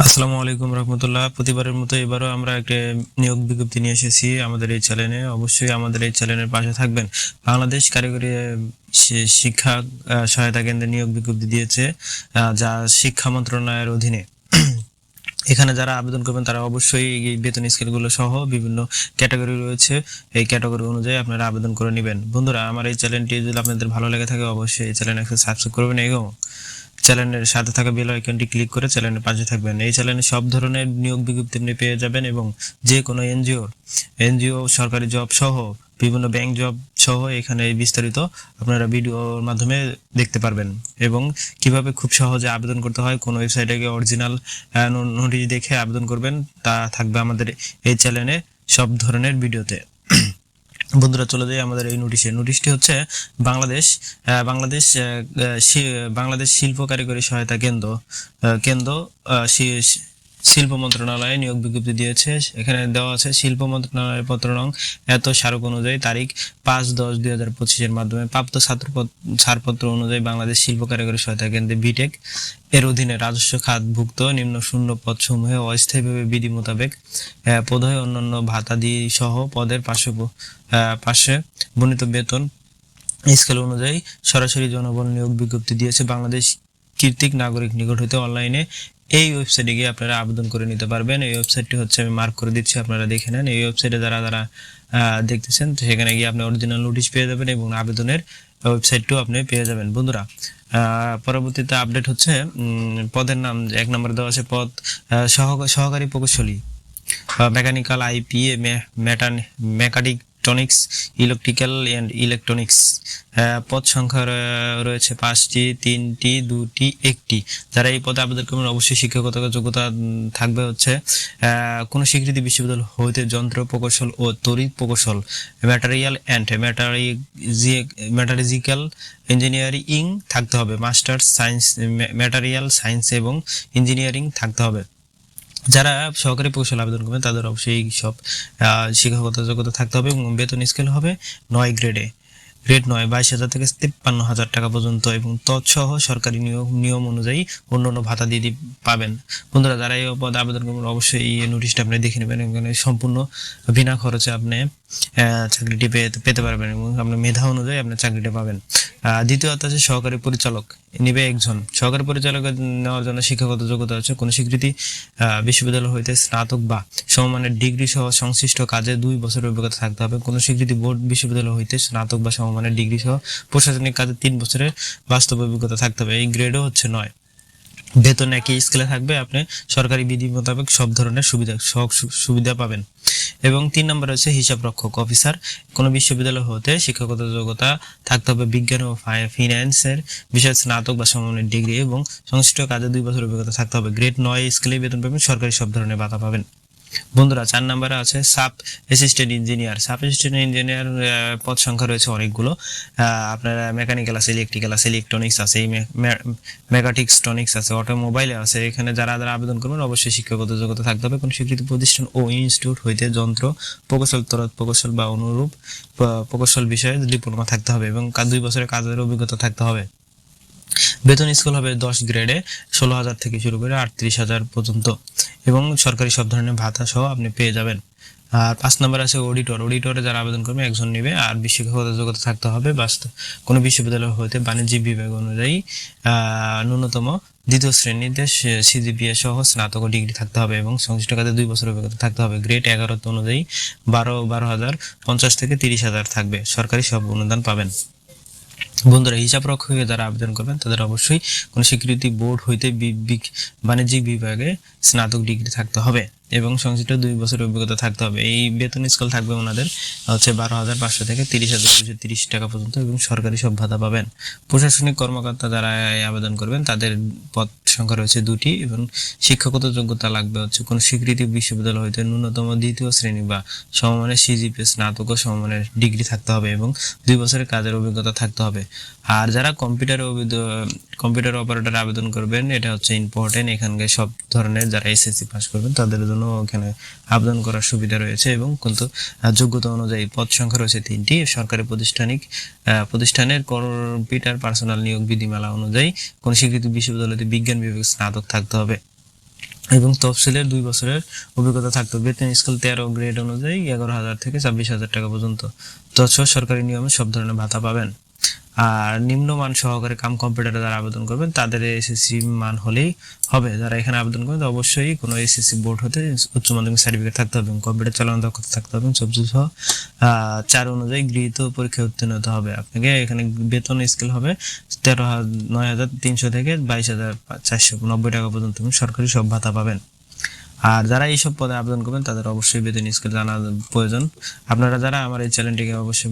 আসসালামু আলাইকুম রহমতুল্লাহ। প্রতিবারের মতো এবারও আমরা একটা নিয়োগ বিজ্ঞপ্তি নিয়ে এসেছি আমাদের এই চ্যানেলে। অবশ্যই আমাদের এই চ্যানেলের পাশে থাকবেন। বাংলাদেশ কারিগরি শিক্ষা সহায়তা কেন্দ্রে নিয়োগ বিজ্ঞপ্তি দিয়েছে যা শিক্ষা মন্ত্রণালয়ের অধীনে। এখানে যারা আবেদন করবেন, তারা অবশ্যই এই বেতন স্কেলগুলো সহ বিভিন্ন ক্যাটাগরি রয়েছে। এই ক্যাটাগরি অনুযায়ী আপনারা আবেদন করে নেবেন। বন্ধুরা, আমার এই চ্যানেলটি যদি আপনাদের ভালো লেগে থাকে, অবশ্যই এই চ্যানেল একটা সাবস্ক্রাইব করবেন এবং চ্যানেলের সাথে থাকা বেল আইকনটি ক্লিক করে চ্যানেলের পাশে থাকবেন। এই চ্যানেলে সব ধরনের নিয়োগ বিজ্ঞপ্তি আপনি পেয়ে যাবেন এবং যে কোনো এনজিও এনজিও, সরকারি জব সহ বিভিন্ন ব্যাংক জব সহ এখানে বিস্তারিত আপনারা ভিডিওর মাধ্যমে দেখতে পারবেন এবং কীভাবে খুব সহজে আবেদন করতে হয়, কোন ওয়েবসাইটে গিয়ে অরিজিনাল নোটিশ দেখে আবেদন করবেন, তা থাকবে আমাদের এই চ্যানেলে সব ধরনের ভিডিওতে। বন্ধুরা, চলে যাই আমাদের এই নোটিশে নোটিশটি হচ্ছে বাংলাদেশ বাংলাদেশ বাংলাদেশ শিল্প কারিগরি সহায়তা কেন্দ্র কেন্দ্র শিল্প মন্ত্রণালয়ে নিয়োগ বিজ্ঞপ্তি দিয়েছে। এখানে দেওয়া আছে, শিল্প মন্ত্রণালয়ের পত্র নং এত স্মারক অনুযায়ী তারিখ পাঁচ দশ দুই হাজার পঁচিশের মাধ্যমে প্রাপ্ত ছাত্র ছাড়পত্র অনুযায়ী বাংলাদেশ শিল্প কারিগরি সহায়তা কেন্দ্রে বিটেক এর অধীনে রাজস্ব খাতভুক্ত নিম্ন শূন্য পদসমূহে অস্থায়ীভাবে বিধি মোতাবেক পদে অন্যান্য ভাতাদি সহ পদের পাশে পাশে বর্ণিত বেতন স্কেল অনুযায়ী সরাসরি জনবল নিয়োগ বিজ্ঞপ্তি দিয়েছে বাংলাদেশ কৃতিক নাগরিক নিকট হতে অনলাইনে এই ওয়েবসাইটে গিয়ে আপনারা আবেদন করে নিতে পারবেন। এই ওয়েবসাইটটি হচ্ছে আমি মার্ক করে দিচ্ছি, আপনারা দেখে নেন। এই ওয়েবসাইটে যারা যারা দেখতেছেন সেখানে গিয়ে আপনি অরিজিনাল নোটিশ পেয়ে যাবেন এবং আবেদনের ওয়েবসাইটটিও আপনি পেয়ে যাবেন। বন্ধুরা পরবর্তীতে আপডেট হচ্ছে পদের নাম, এক নম্বরে দেওয়া আছে পদ সহকারী প্রকৌশলী মেকানিক্যাল আইপিএ মেটান mechatronics electrical and electronics পদ সংখ্যা রয়েছে পাঁচটি, তিনটি, দুটি, একটি। যারা এই পদে আবেদন করবেন, অবশ্যই শিক্ষাগত যোগ্যতা থাকবে হচ্ছে কোনো স্বীকৃতি বিশ্ববিদ্যালয় হইতে যন্ত্র প্রকৌশল ও তড়িৎ প্রকৌশল ম্যাটারিয়াল অ্যান্ড ম্যাটারিজিক্যাল ইঞ্জিনিয়ারিং থাকতে হবে। মাস্টার্স সায়েন্স ম্যাটারিয়াল সায়েন্স এবং ইঞ্জিনিয়ারিং থাকতে হবে। যারা সহকারী প্রকৌশল আবেদন করবেন, তাদের অবশ্যই সব শিক্ষাগত যোগ্যতা থাকতে হবে এবং বেতন স্কেল হবে নয় গ্রেডে গ্রেড নয়, বাইশ হাজার থেকে তিপ্পান্ন হাজার টাকা পর্যন্ত এবং তৎসহ সরকারি নিয়ম নিয়ম অনুযায়ী অন্য অন্য ভাতা দিয়ে পাবেন। বন্ধুরা, যারা এই পদে আবেদন করবেন, অবশ্যই এই নোটিশটা আপনি দেখে নেবেন এখানে সম্পূর্ণ বিনা খরচে আপনি চাকরিটি পেতে পারবেন এবং আপনার মেধা অনুযায়ী আপনি চাকরিটা পাবেন। দ্বিতীয়ত আছে সহকারী পরিচালক। নিবে একজন। সহকারী পরিচালক নেওয়ার জন্য শিক্ষাগত যোগ্যতা হচ্ছে কোনো স্বীকৃতি বিশ্ববিদ্যালয় হইতে স্নাতক বা সমমানের ডিগ্রি সহ সংশ্লিষ্ট কাজে দুই বছরের অভিজ্ঞতা থাকতে হবে। কোনো স্বীকৃতি বোর্ড বিশ্ববিদ্যালয় হইতে স্নাতক বা সমমানের ডিগ্রি সহ প্রশাসনিক কাজে তিন বছরের বাস্তব অভিজ্ঞতা থাকতে হবে। এই গ্রেডও হচ্ছে নয়। বেতন একই স্কেলে থাকবে। আপনি সরকারি বিধি মোতাবেক সব ধরনের সুবিধা সুবিধা পাবেন। এবং তিন নম্বর হচ্ছে হিসাব রক্ষক অফিসার। কোনো বিশ্ববিদ্যালয় হতে শিক্ষাগত যোগ্যতা থাকতে হবে বিজ্ঞান ও ফিন্যান্সের বিষয়ে স্নাতক বা সমমানের ডিগ্রি এবং সংশ্লিষ্ট কাজে দুই বছর অভিজ্ঞতা থাকতে হবে। গ্রেড নয়, স্কেলে বেতন পাবেন, সরকারি সব ধরনের ভাতা পাবেন। বন্ধুরা, চার নম্বরে আছে sub assistant engineer sub assistant engineer পদ সংখ্যা রয়েছে অনেকগুলো। আপনার মেকানিক্যাল আছে ইলেকট্রিক্যাল আছে ইলেকট্রনিক্স আছে মেকাটিক্স টনিক্স আছে অটোমোবাইলে আছে। এখানে যারা যারা আবেদন করবেন, অবশ্যই শিক্ষাগত যোগ্যতা থাকতে হবে। কোনো স্বীকৃত প্রতিষ্ঠান ও ইনস্টিটিউট হইতে যন্ত্র, প্রকৌশল তরত প্রকৌশল বা অনুরূপ প্রকৌশল বিষয়ে ডিপ্লোমা থাকতে হবে এবং দুই বছরের কাজের অভিজ্ঞতা থাকতে হবে। বেতন স্কুল হবে দশ গ্রেডে ষোলো হাজার থেকে শুরু করে আটত্রিশ হাজার পর্যন্ত। এবং সরকারি সব ধরনের ভাতা সহ আপনি পেয়ে যাবেন। আর পাঁচ নম্বর আছে অডিটর অডিটরে যারা আবেদন করবে একজন নেবে। আর বিশ্বগত যোগ্যতা থাকতে হবে। বাস্তব কোনো বিশ্ববিদ্যালয় হতে বাণিজ্যিক বিভাগ অনুযায়ী ন্যূনতম দ্বিতীয় শ্রেণীতে সিজিপিএ সহ স্নাতক ডিগ্রি থাকতে হবে এবং সংশ্লিষ্ট কাজে দুই বছর অভিজ্ঞতা থাকতে হবে। গ্রেড এগারো অনুযায়ী বারো বারো হাজার পঞ্চাশ থেকে তিরিশ হাজার থাকবে। সরকারি সব অনুদান পাবেন। বন্ধুরা, হিসাব রক্ষকে যারা আবেদন করবেন। তাদের অবশ্যই কোনো স্বীকৃতি বোর্ড হইতে বাণিজ্যিক বিভাগে স্নাতক ডিগ্রি থাকতে হবে। এবং সংশ্লিষ্ট দুই বছরের অভিজ্ঞতা থাকতে হবে। এই বেতন স্কেল থাকবে ওনাদের হচ্ছে বারো হাজার পাঁচশো থেকে তিরিশ হাজার দুশো তিরিশ টাকা পর্যন্ত এবং সরকারি সব ভাতা পাবেন। প্রশাসনিক কর্মকর্তা যারা আবেদন করবেন, তাদের পদ সংখ্যা রয়েছে দুটি এবং শিক্ষাগত যোগ্যতা লাগবে হচ্ছে কোনো স্বীকৃতি বিশ্ববিদ্যালয় হইতে ন্যূনতম দ্বিতীয় শ্রেণি বা সমমানের সিজিপি স্নাতক ও সমমানের ডিগ্রি থাকতে হবে এবং দুই বছরের কাজের অভিজ্ঞতা থাকতে হবে। আর যারা কম্পিউটার কম্পিউটার অপারেটর আবেদন করবেন, এটা হচ্ছে ইম্পর্টেন্ট এখানকার সব ধরনের যারা এসএসসি পাস করবেন, তাদের জন্য এখানে আবেদন করার সুবিধা রয়েছে এবং কিন্তু যোগ্যতা অনুযায়ী পদ সংখ্যা রয়েছে তিনটি। সরকারি প্রতিষ্ঠানিক প্রতিষ্ঠানের কম্পিউটার পার্সোনাল নিয়োগ বিধিমালা অনুযায়ী কোন স্বীকৃত বিশ্ববিদ্যালয়তে বিজ্ঞান বিভাগে স্নাতক থাকতে হবে। এবং তফসিলের দুই বছরের অভিজ্ঞতা থাকতো বেতন স্কেল তেরো গ্রেড অনুযায়ী এগারো হাজার থেকে ছাব্বিশ হাজার টাকা পর্যন্ত। তৎসহ সরকারি নিয়মে সব ধরনের ভাতা পাবেন। আর নিম্নমান সহকারে কাম কম্পিউটারে যারা আবেদন করবেন, তাদের এসএসসি মান হলেই হবে। যারা এখানে আবেদন করবেন অবশ্যই কোনো এসএসসি বোর্ড হতে উচ্চ মাধ্যমিক সার্টিফিকেট থাকতে হবে কম্পিউটার চালানো দক্ষতা থাকতে হবে। সবজি সহ চার অনুযায়ী গৃহীত পরীক্ষায় উত্তীর্ণ হতে হবে আপনাকে। এখানে বেতন স্কেল হবে তেরো নয় হাজার তিনশো থেকে বাইশ হাজার চারশো নব্বই টাকা পর্যন্ত সরকারি সব ভাতা পাবেন। আর যারা এইসব পদে আবেদন করবেন, তাদের অবশ্যই বেতন স্কেল জানা প্রয়োজন। আপনারা যারা আমার এই চ্যানেলটিকে অবশ্যই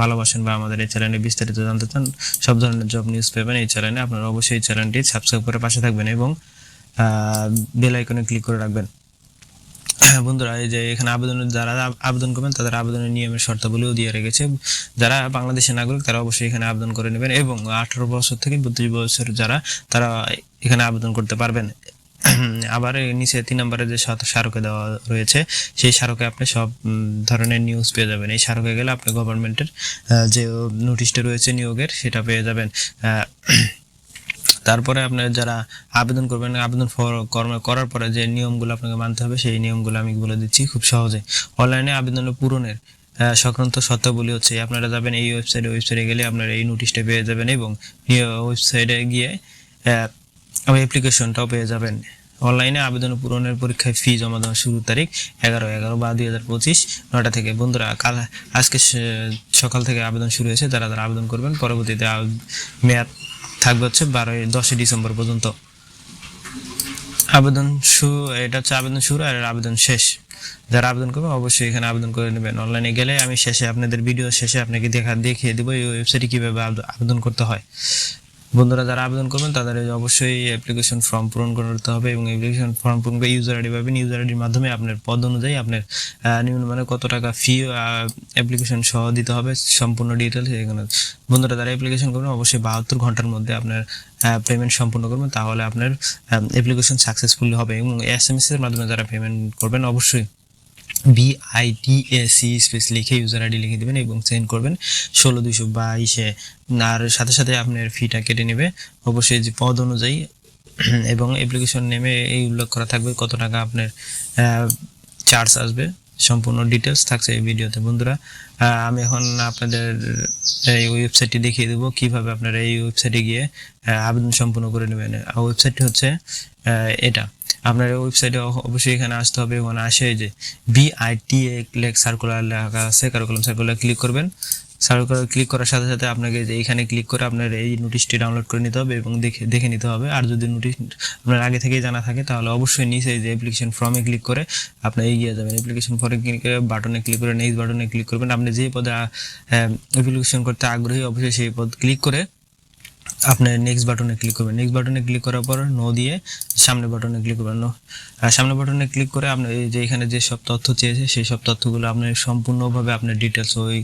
ভালোবাসেন বা আমাদের এই চ্যানেলে বিস্তারিত জানতে চান, সব ধরনের জব নিউজ পাবেন এই চ্যানেলে। আপনারা অবশ্যই এই চ্যানেলটি সাবস্ক্রাইব করে পাশে থাকবেন এবং বেল আইকনে ক্লিক করে রাখবেন। বন্ধুরা, এই যে এখানে আবেদনের যারা আবেদন করবেন, তাদের আবেদনের নিয়মের শর্তাবলীও দিয়ে রেখেছে। যারা বাংলাদেশের নাগরিক, তারা অবশ্যই এখানে আবেদন করে নেবেন এবং আঠারো বছর থেকে বত্রিশ বছর যারা, তারা এখানে আবেদন করতে পারবেন। আবার নিচে তিন নম্বরে যে স্মারকে দেওয়া রয়েছে, সেই স্মারকে আপনি সব ধরনের নিউজ পেয়ে যাবেন। এই স্মারকে গেলে আপনি গভর্নমেন্টের যে নোটিশটা রয়েছে নিয়োগের, সেটা পেয়ে যাবেন। তারপরে আপনার যারা আবেদন করবেন, আবেদন কর্ম- করার পরে যে নিয়মগুলো আপনাকে মানতে হবে, সেই নিয়মগুলো আমি বলে দিচ্ছি খুব সহজে। অনলাইনে আবেদন পূরণের সংক্রান্ত শর্তাবলী হচ্ছে, আপনারা যাবেন এই ওয়েবসাইটে ওয়েবসাইটে গেলে আপনারা এই নোটিশটা পেয়ে যাবেন এবং ওয়েবসাইটে গিয়ে অ্যাপ্লিকেশনটাও পেয়ে যাবেন। অনলাইনে আবেদন পূরণের পরীক্ষায় ফি জমা দেওয়ার শুরুর তারিখ এগারো এগারো বা দুই হাজার পঁচিশ নটা থেকে। বন্ধুরা, কাল আজকে সকাল থেকে আবেদন শুরু হয়েছে, যারা তারা আবেদন করবেন, পরবর্তীতে মেয়াদ থাকবে হচ্ছে বারোই, দশই ডিসেম্বর পর্যন্ত। আবেদন শুরু এটা হচ্ছে আবেদন শুরু আর আবেদন শেষ। যারা আবেদন করবে অবশ্যই এখানে আবেদন করে নেবেন। অনলাইনে গেলে আমি শেষে আপনাদের ভিডিও শেষে আপনাকে দেখা, দেখিয়ে দেবো এই ওয়েবসাইটে কীভাবে আবেদ- আবেদন করতে হয়। বন্ধুরা যারা আবেদন করবেন তাদের অবশ্যই অ্যাপ্লিকেশন ফর্ম পূরণ করতে হবে এবং অ্যাপ্লিকেশন ফর্ম পূরণ করে ইউজার আইডি পাবেন। ইউজার আইডির মাধ্যমে আপনার পদ অনুযায়ী আপনার আহ, নিম্নমানে কত টাকা ফি অ্যাপ্লিকেশন সহ দিতে হবে সম্পূর্ণ ডিটেলস এখানে। বন্ধুরা যারা অ্যাপ্লিকেশন করবেন অবশ্যই বাহাত্তর ঘণ্টার মধ্যে আপনার পেমেন্ট সম্পূর্ণ করবেন তাহলে আপনার অ্যাপ্লিকেশন সাকসেসফুলি হবে এবং এস এম এস এর মাধ্যমে যারা পেমেন্ট করবেন অবশ্যই। বিআইটিএসি স্পেস লিখে ইউজার আইডি লিখে দেবেন এবং সেন্ড করবেন। ষোলো দুইশো বাইশে আর সাথে সাথে আপনার ফিটা কেটে নেবে। অবশ্যই যে পদ অনুযায়ী এবং অ্যাপ্লিকেশন নেমে এই উল্লেখ করা থাকবে কত টাকা আপনার চার্জ আসবে। সম্পূর্ণ ডিটেলস থাকছে এই ভিডিওতে। বন্ধুরা আমি এখন আপনাদের এই ওয়েবসাইটটি দেখিয়ে দেবো। কীভাবে আপনারা এই ওয়েবসাইটে গিয়ে আবেদন সম্পূর্ণ করে নেবেন। ওয়েবসাইটটি হচ্ছে এটা। আপনার ওয়েবসাইটে অবশ্যই এখানে আসতে হবে ওখানে আসে যে বিআইটি লেক সার্কুলার লেখা আছে কারিকুলাম সার্কুলার ক্লিক করবেন। সার্কুলার ক্লিক করার সাথে সাথে আপনাকে যে এখানে ক্লিক করে আপনার এই নোটিশটি ডাউনলোড করে নিতে হবে এবং দেখে দেখে নিতে হবে। আর যদি নোটিশ আপনার আগে থেকেই জানা থাকে, তাহলে অবশ্যই নিচে যে অ্যাপ্লিকেশন ফর্মে ক্লিক করে আপনি এগিয়ে যাবেন। অ্যাপ্লিকেশন ফর্মে ক্লিক করে বাটনে ক্লিক করে নেক্সট বাটনে ক্লিক করবেন। আপনি যে পদে অ্যাপ্লিকেশন করতে আগ্রহী, অবশ্যই সেই পদ ক্লিক করে আপনার নেক্সট বাটনে ক্লিক করবেন। নেক্সট বাটনে ক্লিক করার পর নো দিয়ে সামনে বাটনে ক্লিক করবেন। নো সামনে বাটনে ক্লিক করে আপনার যে এখানে যে সব তথ্য চেয়েছে, সেই সব তথ্যগুলো আপনার সম্পূর্ণভাবে আপনার ডিটেলস ওই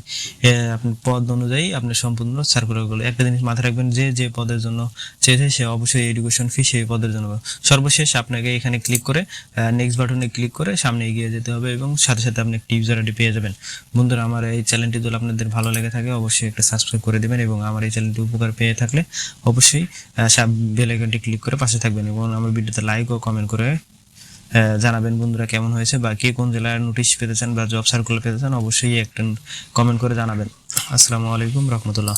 আপনার পদ অনুযায়ী আপনার সম্পূর্ণ সার্কুলারগুলো একটা জিনিস মাথায় রাখবেন, যে যে পদের জন্য চেয়েছে, সে অবশ্যই এডুকেশন ফি সেই পদের জন্য। সর্বশেষ আপনাকে এখানে ক্লিক করে নেক্সট বাটনে ক্লিক করে সামনে এগিয়ে যেতে হবে এবং সাথে সাথে আপনি একটি ইউজার পেয়ে যাবেন। বন্ধুরা, আমার এই চ্যানেলটি যদি আপনাদের ভালো লেগে থাকে, অবশ্যই একটা সাবস্ক্রাইব করে দেবেন এবং আমার এই চ্যানেলটি উপকার পেয়ে থাকলে অবশ্যই বেল আইকনটি ক্লিক করে পাশে থাকবেন এবং আমার ভিডিওতে লাইক ও কমেন্ট করে জানাবেন বন্ধুরা কেমন হয়েছে বা কে কোন জেলার নোটিশ পেতে চান বা জব সার্কুলার পেতে চান, অবশ্যই একটা কমেন্ট করে জানাবেন। আসসালামু আলাইকুম, রহমতুল্লাহ।